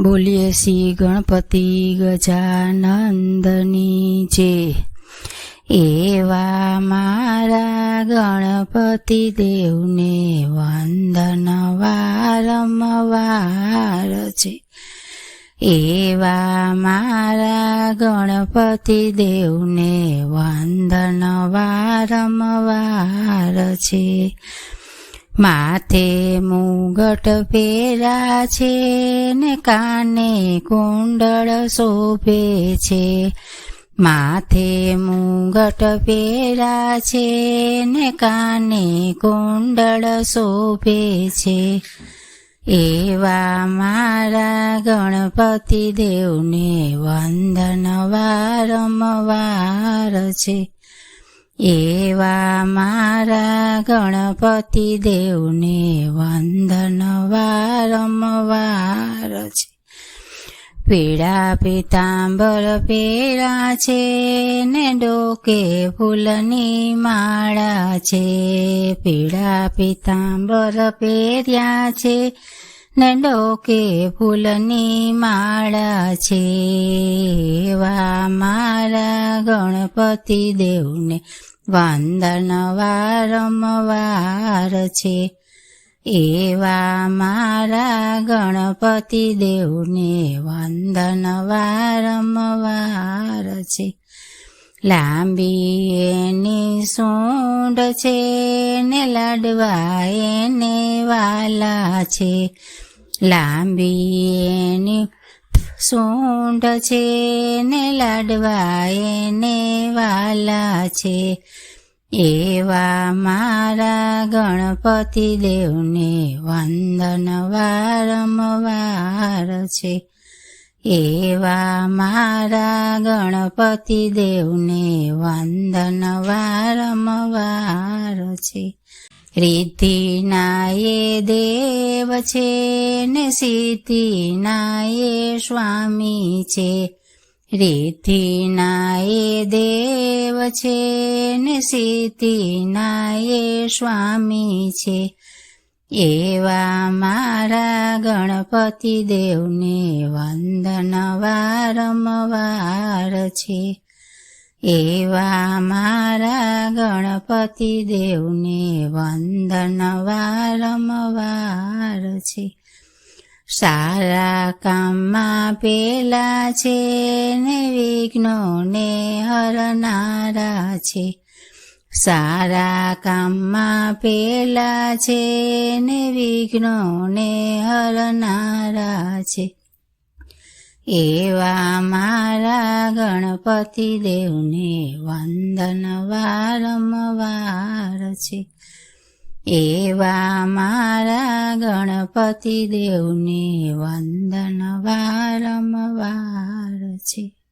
બોલીએ શ્રી ગણપતિ ગજાનંદની જે. એવા મારા ગણપતિ દેવને વંદન વારંવાર છે. એવા મારા ગણપતિ દેવને વંદન વારંવાર છે. માથે મુગટ પહેરા છે ને કાને કુંડળ શોભે છે. માથે મુગટ પહેરા છે ને કાને કુંડળ શોભે છે. એવા મારા ગણપતિ દેવને વંદન વારંવાર છે. એવા મારા ગણપતિ દેવને વંદન વારંવાર છે. પીળા પીતાંબર પેરા છે, ને ડોકે ફૂલની માળા છે. પીળા પીતાંબર પહેર્યા છે ડોકે ફૂલની માળા છે વા મારા ગણપતિ દેવને વાંદન વારંવાર છે એવા મારા ગણપતિ દેવને વંદન વારંવાર છે લાંબી એની સૂંઢ છે ને લાડવા એને વાલા છે લાંબી એની સૂંઢ છે ને લાડવા એને વાલા છે. એવા મારા ગણપતિ દેવને વંદન વારંવાર છે. એવા મારા ગણપતિ દેવને વંદન વારંવાર છે. રિદ્ધિના એ દેવ છે ને સિદ્ધિના એ સ્વામી છે. રીતિના એ દેવ છે ને સિદ્ધિના એ સ્વામી છે. એવા મારા ગણપતિ દેવને વંદન વારંવાર છે. એવા મારા ગણપતિ દેવને વંદન વારંવાર છે. સારા કામમાં પેલા છે ને વિઘ્નોને હરનારા છે. સારા કામમાં પેલા છે ને વિઘ્નોને હરનારા છે. એવા મારા ગણપતિ દેવને વંદન વારંવાર છે. એવા મારા ગણપતિ દેવને વંદન વારંવાર છે.